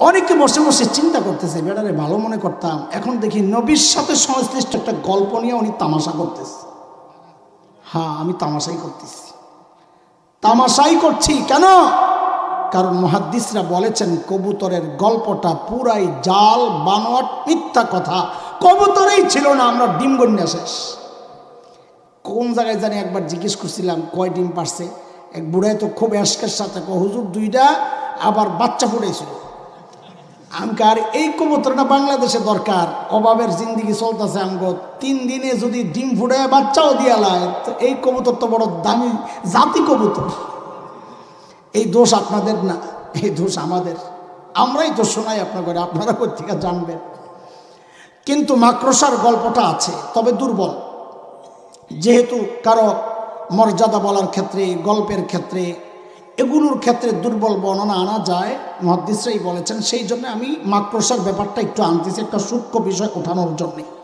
অনেকে বসে বসে চিন্তা করতেছে, বেটারে ভালো মনে করতাম। এখন দেখি নবীর সাথে সংশ্লিষ্ট একটা গল্প নিয়ে উনি তামাশা করতেছে। হ্যাঁ আমি তামাশাই করতেছি। তামাশাই করছি কেন? কারণ মহাদ্দিসরা বলেছেন, কবুতরের গল্পটা পুরাই জাল, বানোয়াট, মিথ্যা কথা। কবুতরেই ছিল না, আমরা ডিম গন্যা শেষ। কোন জায়গায় জানি একবার জিজ্ঞেস করছিলাম, কয় ডিম পারছে? এক বুড়ায় তো খুব অ্যাসকের সাথে হুজুর দুইটা, আবার বাচ্চা ফুটেছিল আমকে আর এই কবুতরটা বাংলাদেশে দরকার। অভাবের জিন্দিগি চলতেছে আমগো। তিন দিনে যদি ডিম ফুটে বাচ্চাও দিয়া লায়, তো এই কবুতর তো বড় দামি জাতি কবুতর। এই দোষ আপনাদের না, এই দোষ আমাদের। আমরাই তো শোনাই আপনাদের, আপনারা কোথেকে জানবেন? কিন্তু মাকড়সার গল্পটা আছে, তবে দুর্বল। যেহেতু কারও মর্যাদা বলার ক্ষেত্রে, গল্পের ক্ষেত্রে এগুলোর ক্ষেত্রে দুর্বল বর্ণনা আনা যায়। মহাদিসরাই বলেছেন, সেই জন্য আমি মাকড়সার ব্যাপারটা একটু আনতেছি, একটা সূক্ষ্ম বিষয় ওঠানোর জন্যে।